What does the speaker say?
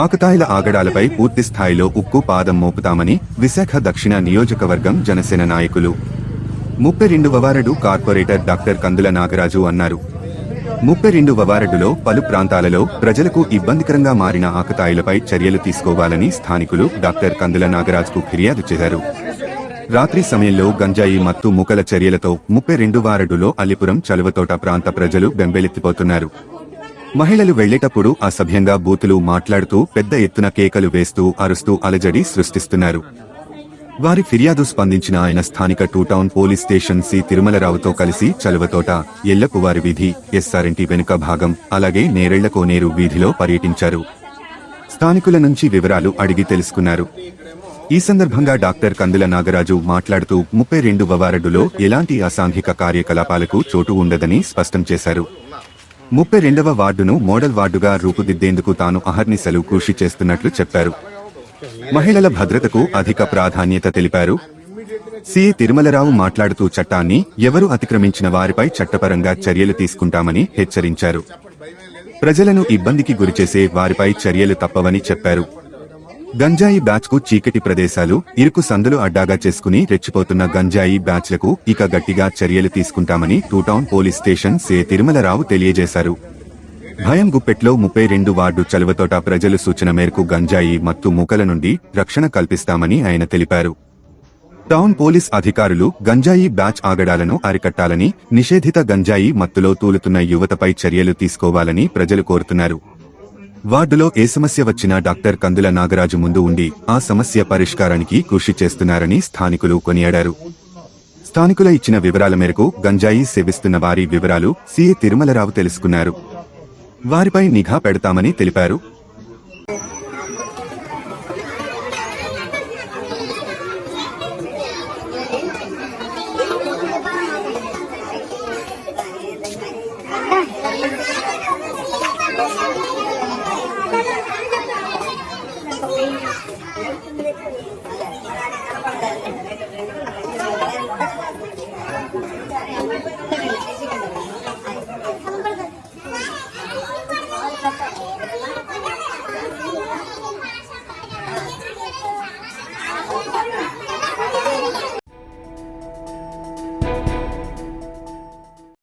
ఆకతాయిల ఆగడాలపై పూర్తి స్థాయిలో ఉక్కు పాదం మోపుతామని విశాఖ దక్షిణ నియోజకవర్గం జనసేన నాయకులు. ముప్పై రెండవ వవారడు కార్పొరేటర్ డాక్టర్ కందుల నాగరాజు అన్నారు. ముప్పై రెండవ వవారడులో పలు ప్రాంతాలలో ప్రజలకు ఇబ్బందికరంగా మారిన ఆకతాయిలపై చర్యలు తీసుకోవాలని స్థానికులు డాక్టర్ కందుల నాగరాజుకు ఫిర్యాదు చేశారు. రాత్రి సమయంలో గంజాయి మత్తు ముకల చర్యలతో ముప్పై రెండు వారడులో అల్లిపురం చలువతోట ప్రాంత ప్రజలు బెంబెలెత్తిపోతున్నారు. మహిళలు వెళ్ళేటప్పుడు అసభ్యంగా బూతులు మాట్లాడుతూ పెద్ద ఎత్తున కేకలు వేస్తూ అరుస్తూ అలజడి సృష్టిస్తున్నారు. వారి ఫిర్యాదు స్పందించిన ఆయన స్థానిక two town police station C తిరుమలరావుతో కలిసి చలువతోట ఎల్లపువారి వీధి ఎస్ఆర్ఎన్టీ వెనుక భాగం అలాగే నేరేళ్ళకో కోనేరు వీధిలో పర్యటించారు. స్థానికుల నుంచి వివరాలు అడిగి తెలుసుకున్నారు. ఈ సందర్భంగా డాక్టర్ కందుల నాగరాజు మాట్లాడుతూ ముప్పై రెండు వవారడులో ఎలాంటి అసాంఘిక కార్యకలాపాలకు చోటు ఉండదని స్పష్టం చేశారు. ముప్పై రెండవ వార్డును మోడల్ వార్డుగా రూపుదిద్దేందుకు తాను అహర్నిశలు కృషి చేస్తున్నట్లు చెప్పారు. మహిళల భద్రతకు అధిక ప్రాధాన్యత తెలిపారు. సిఏ తిరుమలరావు మాట్లాడుతూ చట్టాన్ని ఎవరు అతిక్రమించిన వారిపై చట్టపరంగా చర్యలు తీసుకుంటామని హెచ్చరించారు. ప్రజలను ఇబ్బందికి గురిచేసే వారిపై చర్యలు తప్పవని చెప్పారు. గంజాయి బ్యాచ్కు చీకటి ప్రదేశాలు ఇరుకు సందులు అడ్డాగా చేసుకుని రెచ్చిపోతున్న గంజాయి బ్యాచ్లకు ఇక గట్టిగా చర్యలు తీసుకుంటామని two town police station C Tirumalarao తెలియజేశారు. భయం గుప్పెట్లో ముప్పై రెండు వార్డు చలువతోట ప్రజలు సూచన మేరకు గంజాయి మత్తు మూకల నుండి రక్షణ కల్పిస్తామని ఆయన తెలిపారు. టౌన్ పోలీస్ అధికారులు గంజాయి బ్యాచ్ ఆగడాలను అరికట్టాలని నిషేధిత గంజాయి మత్తులో తూలుతున్న యువతపై చర్యలు తీసుకోవాలని ప్రజలు కోరుతున్నారు. వార్డులో ఏ సమస్య వచ్చినా డాక్టర్ కందుల నాగరాజు ముందు ఉండి ఆ సమస్య పరిష్కారానికి కృషి చేస్తున్నారని స్థానికులు కొనియాడారు. స్థానికుల ఇచ్చిన వివరాల మేరకు గంజాయి సేవిస్తున్న వారి వివరాలు సీఏ తిరుమలరావు తెలుసుకున్నారు. వారిపై నిఘా పెడతామని తెలిపారు. dat het niet